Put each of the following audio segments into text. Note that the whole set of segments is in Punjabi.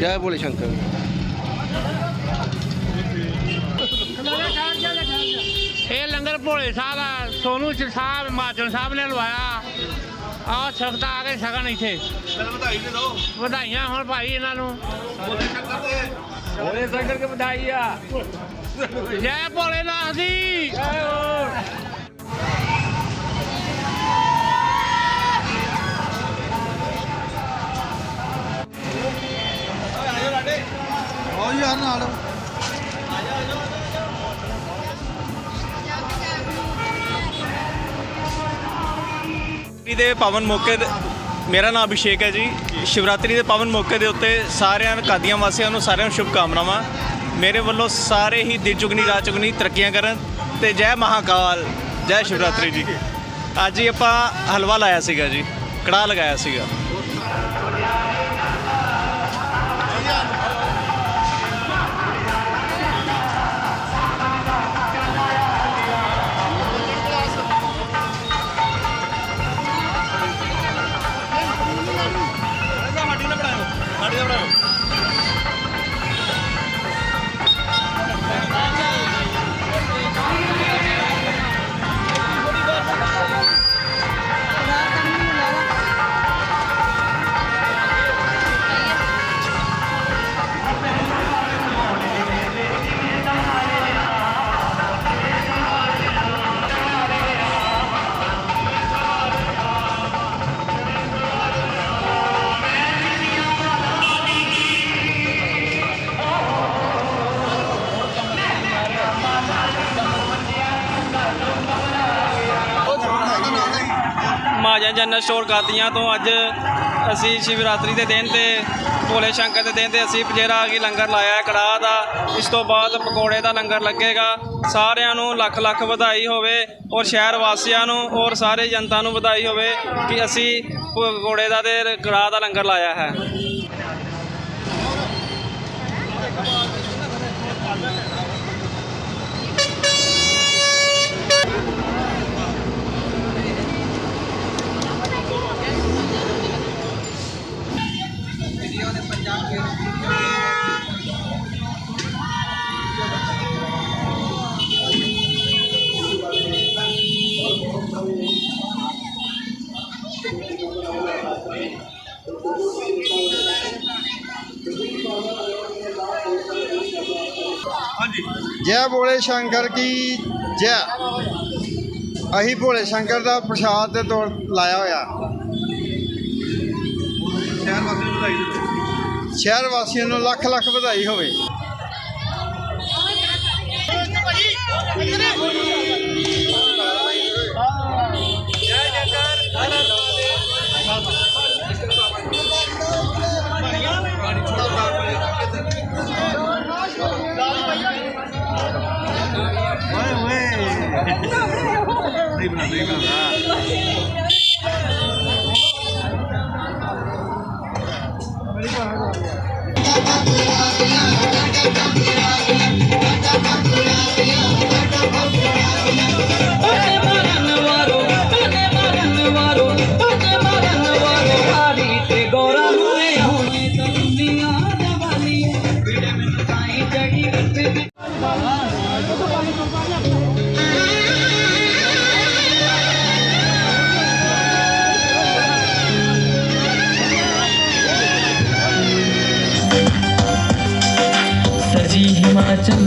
ਜੈ ਬੋਲੇ ਸ਼ੰਕਰ ਇਹ ਲੰਗਰ ਭੋਲੇ ਸਾਹਿਬ ਆ ਸੋਨੂ ਚ ਸਾਹਿਬ ਮਾਜਨ ਸਾਹਿਬ ਨੇ ਲਵਾਇਆ। ਆ ਸਖਤ ਆ ਕੇ ਸਗਨ ਇੱਥੇ। ਵਧਾਈ ਦੇ ਦੋ ਵਧਾਈਆਂ ਹੁਣ ਭਾਈ ਇਹਨਾਂ ਨੂੰ। ਬੋਲੇ ਸ਼ੰਕਰ ਦੇ। ਭੋਲੇ ਸ਼ੰਕਰ ਕੇ ਵਧਾਈ ਆ। ਜੈ ਦੀ ਆਓ ਯਾਰ ਨਾਲ। ਸ਼ਿਵਰਾਤਰੀ ਦੇ ਪਾਵਨ ਮੌਕੇ ਤੇ ਮੇਰਾ ਨਾਮ ਅਭਿਸ਼ੇਕ ਹੈ ਜੀ। ਸ਼ਿਵਰਾਤਰੀ ਦੇ ਪਾਵਨ ਮੌਕੇ ਦੇ ਉੱਤੇ ਸਾਰਿਆਂ ਕਾਦੀਆਂ ਵਾਸੀਆਂ ਨੂੰ ਸਾਰਿਆਂ ਨੂੰ ਸ਼ੁਭ ਕਾਮਨਾਵਾਂ ਮੇਰੇ ਵੱਲੋਂ ਸਾਰੇ ਹੀ ਦਿਨ ਚੁਗਨੀ, ਰਾਤ ਚੁਗਨੀ ਤਰੱਕੀਆਂ ਕਰਨ ਤੇ ਜੈ ਮਹਾਕਾਲ, ਜੈ ਸ਼ਿਵਰਾਤਰੀ ਜੀ। ਅੱਜ ਹੀ ਆਪਾਂ ਹਲਵਾ ਲਾਇਆ ਸੀਗਾ ਜੀ, ਕੜਾਹ ਲਗਾਇਆ ਸੀਗਾ। ਜਨਰਲ ਸਟੋਰ ਗਾਦੀਆਂ ਤੋਂ ਅੱਜ ਅਸੀਂ ਸ਼ਿਵਰਾਤਰੀ ਦੇ ਦਿਨ ਤੇ ਭੋਲੇ ਸ਼ੰਕਰ ਦੇ ਦਿਨ ਤੇ ਅਸੀਂ ਪਜੇਰਾ ਕੀ ਲੰਗਰ ਲਾਇਆ ਕੜਾਹ ਦਾ। ਇਸ ਤੋਂ ਬਾਅਦ ਪਕੌੜੇ ਦਾ ਲੰਗਰ ਲੱਗੇਗਾ। ਸਾਰਿਆਂ ਨੂੰ ਲੱਖ ਲੱਖ ਵਧਾਈ ਹੋਵੇ ਔਰ ਸ਼ਹਿਰ ਵਾਸੀਆਂ ਨੂੰ ਔਰ ਸਾਰੇ ਜਨਤਾ ਨੂੰ ਵਧਾਈ ਹੋਵੇ ਕਿ ਅਸੀਂ ਪਕੌੜੇ ਦਾ ਤੇ ਕੜਾਹ ਦਾ ਲੰਗਰ ਲਾਇਆ ਹੈ। ਬੋਲੇ ਸ਼ੰਕਰ ਕੀ ਜੈ? ਅਸੀਂ ਭੋਲੇ ਸ਼ੰਕਰ ਦਾ ਪ੍ਰਸ਼ਾਦ ਦੇ ਤੌਰ ਲਾਇਆ ਹੋਇਆ। ਸ਼ਹਿਰ ਵਾਸੀਆਂ ਨੂੰ ਵਧਾਈ ਦਿਓ। ਸ਼ਹਿਰ ਵਾਸੀਆਂ ਨੂੰ ਲੱਖ ਲੱਖ ਵਧਾਈ ਹੋਵੇ।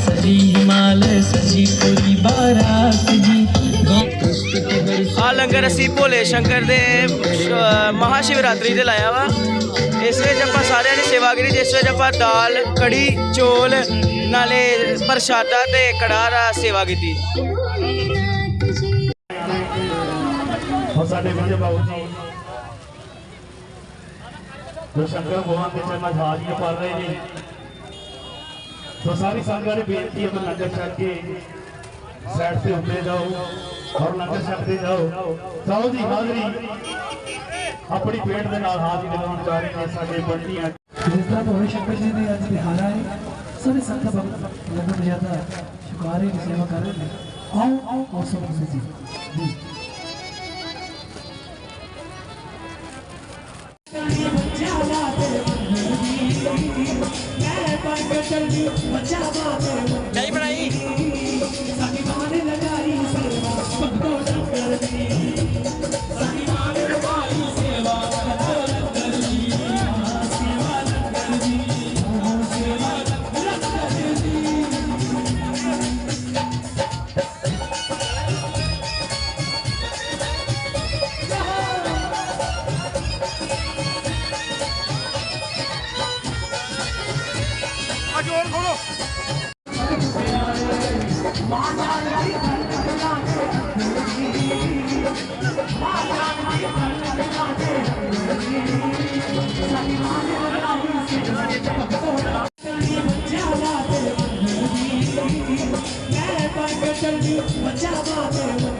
सजी हिमालय सजी पूरी बारात जी कृष्ण के बड़ी ਆ ਲੰਗਰ ਅਸੀਂ ਭੋਲੇ ਸ਼ੰਕਰ ਦੇ ਅ, ਮਹਾ ਸ਼ਿਵਰਾਤਰੀ ਤੇ ਲਾਇਆ ਵਾ ਇਸ ਵਿੱਚ ਆਪਾਂ ਸਾਰਿਆਂ ਨੇ ਸੇਵਾ ਕੀਤੀ ਜਿਸ ਵਿੱਚ ਆਪਾਂ ਦਾਲ ਕੜੀ ਚੋਲ ਨਾਲੇ ਪ੍ਰਸ਼ਾਦਾ ਤੇ ਕੜਾਹ ਦਾ ਸੇਵਾ ਕੀਤੀ ਔਰ ਸਾਡੇ ਵਿਜੇ ਬਾਬੂ ਜੀ ਜੋ ਸ਼ੰਕਰ ਭਗਵਾਨ ਦੇ ਚਰਨਾਂ 'ਚ ਹਾਜ਼ਰੀਆਂ ਭਰ ਰਹੇ ਨੇ ਸੋ ਸਾਰੀ ਸੰਗਤ ਨੂੰ ਬੇਨਤੀ ਹੈ ਕਿ ਲੰਗਰ ਛਕ ਕੇ ਸਾਈਡ ਤੇ ਹੁੰਦੇ ਜਾਓ ਔਰ ਲੰਗਰ ਛਕਦੇ ਜਾਓ ਜਾਓ ਜੀ ਹਾਜ਼ਰੀ ਆਪਣੀ ਪੇਟ ਦੇ ਨਾਲ ਹਾਜ਼ਰੀ ਲਗਾਉਣ ਜਾ ਰਹੇ ਨੇ ਸਾਡੇ ਬੰਦੀਆਂ ਜਿਸ ਤਰ੍ਹਾਂ ਭੋਲੇ ਸ਼ੰਕਰ ਜੀ ਦੇ ਅੱਜ ਦਿਹਾੜਾ ਹੈ ਸਾਰੇ ਸੰਤ ਭਗਤ ਲੰਗਰ ਜ਼ਿਆਦਾ ਸ਼ੁਕਰਾਰੇ ਦੀ ਸੇਵਾ ਕਰ ਰਹੇ ਨੇ ਆਓ ਆਓ ਆਓ ਸਭ ਤੁਸੀਂ ਜੀ चल बचा बात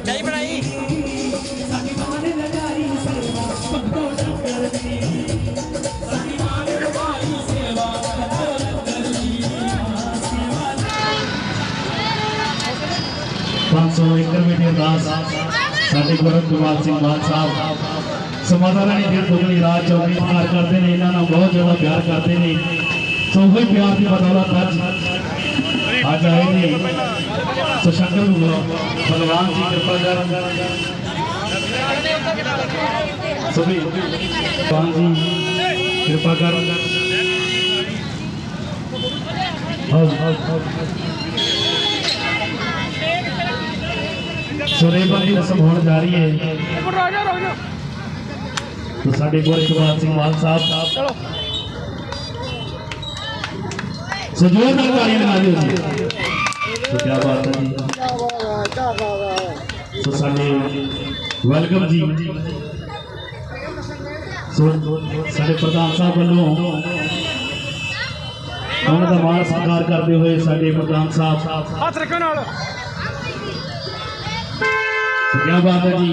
ਨਹੀਂ ਬਣਾਈ ਪੰਜ ਸੌ ਏਕੜ ਵਿੱਚ ਅਰਦਾਸ ਸਾਡੇ ਗੁਰੂ ਗੋਬਿੰਦ ਸਿੰਘ ਮਾਨ ਸਾਹਿਬ ਸਮਾਧਾਂ ਰਾਣੀ ਫਿਰ ਦੁਗਣੀ ਰਾਜ ਚੌਕੀ ਪਿਆਰ ਕਰਦੇ ਨੇ, ਇਹਨਾਂ ਨਾਲ ਬਹੁਤ ਜ਼ਿਆਦਾ ਪਿਆਰ ਕਰਦੇ ਨੇ। ਸੋ ਉਹੀ ਪਿਆਰ ਦੀ ਬਦੌਲਤ ਅੱਜ ਅੱਜ ਆਏ ਨੇ ਸੋ ਸ਼ੰਕਰ ਨੂੰ ਭਗਵਾਨ ਜੀ ਕਿਰਪਾ ਕਰਨ ਸਭੀ ਭਗਵਾਨ ਜੀ ਕਿਰਪਾ ਕਰਨ ਹਾਂ ਹਾਂ ਸੁਰੇਬਨ ਦੀ ਰਸਮ ਹੋਣ ਜਾ। तो ਸਾਡੇ ਗੋਰਖਵਾਲ ਸਿੰਘ ਮਾਨ ਸਾਹਿਬ। ਚਲੋ ਸੋ ਜੋਰਦਾਰ ਤਾੜੀਆਂ ਲਗਾ ਦਿਓ ਜੀ। ਕੀ ਬਾਤ ਹੈ ਜੀ। ਸੋ ਸਾਡੇ ਵੈਲਕਮ ਜੀ ਸੋ ਸਾਡੇ ਪ੍ਰਧਾਨ ਸਾਹਿਬ ਵੱਲੋਂ ਉਹਨਾਂ ਦਾ ਮਾਣ ਸਤਿਕਾਰ ਕਰਦੇ ਹੋਏ ਸਾਡੇ ਪ੍ਰਧਾਨ ਸਾਹਿਬ। ਹੱਥ ਰੱਖੋ ਨਾਲ। ਕੀ ਬਾਤ ਹੈ ਜੀ।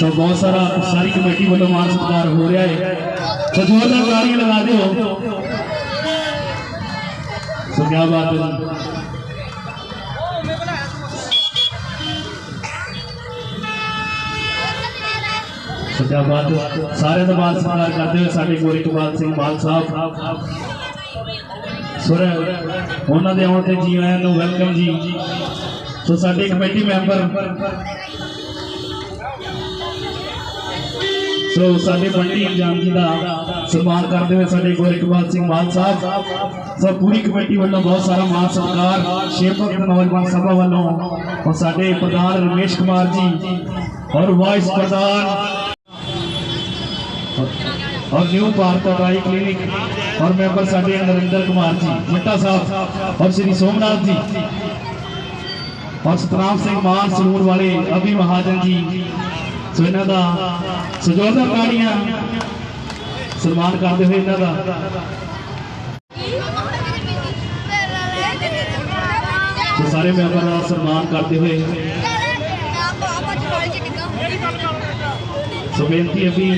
ਸੋ ਬਹੁਤ ਸਾਰਾ ਸਾਰੀ ਕਮੇਟੀ ਵੱਲੋਂ ਮਾਨ ਸਤਿਕਾਰ ਹੋ ਰਿਹਾ ਹੈ। ਸੋ ਜ਼ੋਰਦਾਰ ਤਾੜੀਆਂ ਲਗਾ ਦਿਓ। ਸੋ ਕੀ ਬਾਤ ਹੈ ਜੀ। ਬਾਤ ਸਾਰਿਆਂ ਦਾ ਮਾਨ ਸਤਿਕਾਰ ਕਰਦੇ ਹੋਏ ਸਾਡੇ ਗੋਰੀ ਕਮਾਲ ਸਿੰਘ ਮਾਨ ਸਾਹਿਬ। ਸੁਰ ਉਹਨਾਂ ਦੇ ਆਉਣ ਤੇ ਜੀ ਆਇਆਂ ਨੂੰ ਵੈਲਕਮ ਜੀ। ਸੋ ਸਾਡੇ ਕਮੇਟੀ ਮੈਂਬਰ ਸੋ ਸਾਡੇ ਮੰਡੀ ਜਾਮਦੀ ਦਾ ਸਨਮਾਨ ਕਰਦੇ ਹੋਏ ਸਾਡੇ ਗੁਰਕਬਾਲ ਸਿੰਘ ਮਾਨ ਸਾਹਿਬ। ਸੋ ਪੂਰੀ ਕਮੇਟੀ ਵੱਲੋਂ ਬਹੁਤ ਸਾਰਾ ਮਾਨ ਸਤਿਕਾਰ ਸ਼ੇਪਕ ਨੌਜਵਾਨ ਸਭਾ ਵੱਲੋਂ ਔਰ ਸਾਡੇ ਪ੍ਰਧਾਨ ਰਮੇਸ਼ ਕੁਮਾਰ ਜੀ ਔਰ ਵਾਈਸ ਪ੍ਰਧਾਨ اور نیو بھارت رائی کلینک اور ممبر ساڑھے نریندر کمار جی مٹا صاحب اور شری سومنات جی اور سترام سنگھ مان سرور والے ابھی مہاجن جی सो ਇਹਨਾਂ ਦਾ ਸਜੋਰਦਾਰ ਤਾੜੀਆਂ ਸਨਮਾਨ ਕਰਦੇ ਹੋਏ ਇਹਨਾਂ ਦਾ। ਸੋ ਸਾਰੇ ਮੈਂਬਰ ਦਾ ਸਨਮਾਨ ਕਰਦੇ ਹੋਏ ਸੋ ਬੇਨਤੀ ਹੈ ਵੀ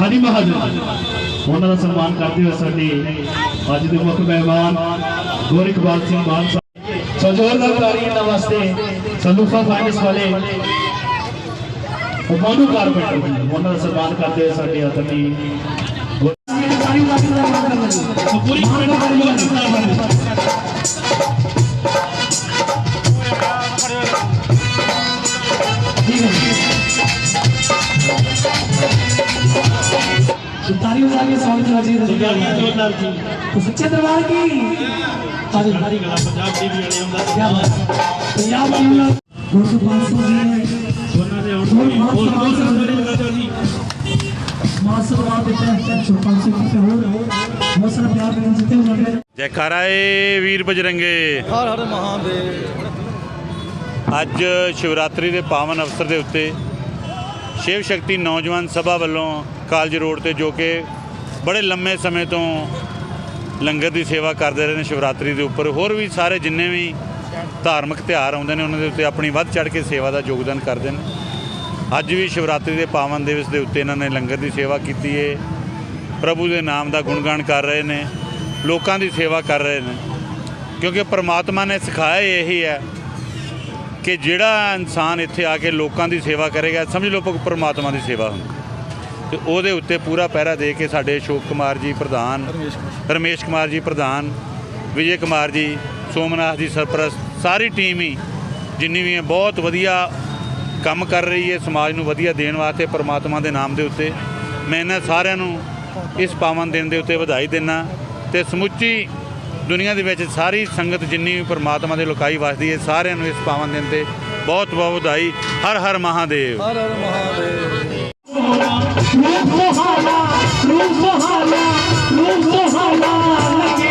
ਹਰੀ ਮਹਾਜਨ ਉਹਨਾਂ ਦਾ ਸਨਮਾਨ ਕਰਦੇ ਹੋਏ ਸਾਡੇ ਅੱਜ ਦੇ ਮੁੱਖ ਮਹਿਮਾਨ ਗੋਰਿਕਵਾਲ ਸਿੰਘ ਮਾਨ ਸਾਹਿਬ। ਸੋ ਜ਼ੋਰਦਾਰ ਤਾੜੀਆਂ ਇਹਨਾਂ ਵਾਸਤੇ ਸੰਦੂਫਾ ਫਾਈਨੈਂਸ ਵਾਲੇ ਮੋਨੂ ਕਾਰਪੈਂਟਰ ਜੀ ਉਹਨਾਂ ਦਾ ਸਨਮਾਨ ਕਰਦੇ ਹੋਏ ਸਾਡੇ ਆਦਮੀ ਸੋ ਪੂਰੀ ਕਮੇਟੀ ਦਾ ਸਨਮਾਨ तालियों से आगे स्वागत करना जोरदार जी तो सच्चे दरबार की ताली हरी गला पंजाब टीवी वाले हम क्या बात पंजाब टीवी 200 500 ਵੀਰ ਬਜਰੰਗੇ। ਹਰ ਹਰ ਮਹਾਦੇਵ। ਅੱਜ ਸ਼ਿਵਰਾਤਰੀ ਦੇ ਪਾਵਨ ਅਵਸਰ ਦੇ ਉੱਤੇ ਸ਼ਿਵ ਸ਼ਕਤੀ ਨੌਜਵਾਨ ਸਭਾ ਵੱਲੋਂ ਕਾਲਜ ਰੋਡ ਤੇ ਜੋ ਕਿ ਬੜੇ ਲੰਮੇ ਸਮੇਂ ਤੋਂ ਲੰਗਰ ਦੀ ਸੇਵਾ ਕਰਦੇ ਰਹੇ ਨੇ ਸ਼ਿਵਰਾਤਰੀ ਦੇ ਉੱਪਰ ਹੋਰ ਵੀ ਸਾਰੇ ਜਿੰਨੇ ਵੀ ਧਾਰਮਿਕ ਤਿਉਹਾਰ ਆਉਂਦੇ ਨੇ ਉਹਨਾਂ ਦੇ ਉੱਤੇ ਆਪਣੀ ਵੱਧ ਚੜ ਕੇ ਸੇਵਾ ਦਾ ਯੋਗਦਾਨ ਕਰਦੇ ਨੇ। ਅੱਜ ਵੀ ਸ਼ਿਵਰਾਤਰੀ ਦੇ ਪਾਵਨ ਦਿਵਸ ਦੇ ਉੱਤੇ ਇਹਨਾਂ ਨੇ ਲੰਗਰ ਦੀ ਸੇਵਾ ਕੀਤੀ ਹੈ ਪ੍ਰਭੂ ਦੇ ਨਾਮ ਦਾ ਗੁਣਗਾਨ ਕਰ ਰਹੇ ਨੇ ਲੋਕਾਂ ਦੀ ਸੇਵਾ ਕਰ ਰਹੇ ਨੇ। ਕਿਉਂਕਿ ਪ੍ਰਮਾਤਮਾ ਨੇ ਸਿਖਾਇਆ ਇਹੀ ਹੈ ਕਿ ਜਿਹੜਾ ਇਨਸਾਨ ਇੱਥੇ ਆ ਕੇ ਲੋਕਾਂ ਦੀ ਸੇਵਾ ਕਰੇਗਾ ਸਮਝ ਲਓ ਪ੍ਰਮਾਤਮਾ ਦੀ ਸੇਵਾ ਹੁੰਦੀ ਤੇ ਉਹਦੇ ਉੱਤੇ ਪੂਰਾ ਪਹਿਰਾ ਦੇ ਕੇ ਸਾਡੇ ਅਸ਼ੋਕ ਕੁਮਾਰ ਜੀ ਪ੍ਰਧਾਨ ਰਮੇਸ਼ ਕੁਮਾਰ ਜੀ ਪ੍ਰਧਾਨ ਵਿਜੇ ਕੁਮਾਰ ਜੀ ਸੋਮਨਾਥ ਜੀ ਸਰਪ੍ਰਸਤ ਸਾਰੀ ਟੀਮ ਹੀ ਜਿੰਨੀ ਵੀ ਹੈ ਬਹੁਤ ਵਧੀਆ ਕੰਮ ਕਰ ਰਹੀ ਹੈ ਸਮਾਜ ਨੂੰ ਵਧੀਆ ਦੇਣ ਵਾਸਤੇ ਪ੍ਰਮਾਤਮਾ ਦੇ ਨਾਮ ਦੇ ਉੱਤੇ। ਮੈਂ ਇਹਨਾਂ ਸਾਰਿਆਂ ਨੂੰ ਇਸ ਪਾਵਨ ਦਿਨ ਦੇ ਉੱਤੇ ਵਧਾਈ ਦਿੰਦਾ ਤੇ ਸਮੁੱਚੀ ਦੁਨੀਆ ਦੇ ਵਿੱਚ ਸਾਰੀ ਸੰਗਤ ਜਿੰਨੀ ਵੀ ਪ੍ਰਮਾਤਮਾ ਦੇ ਲੋਕਾਈ ਵਸਦੀ ਹੈ ਸਾਰਿਆਂ ਨੂੰ ਇਸ ਪਾਵਨ ਦਿਨ ਤੇ ਬਹੁਤ ਬਹੁਤ ਵਧਾਈ। ਹਰ ਹਰ ਮਹਾਦੇਵ। ਰੂਪ ਰੂਪ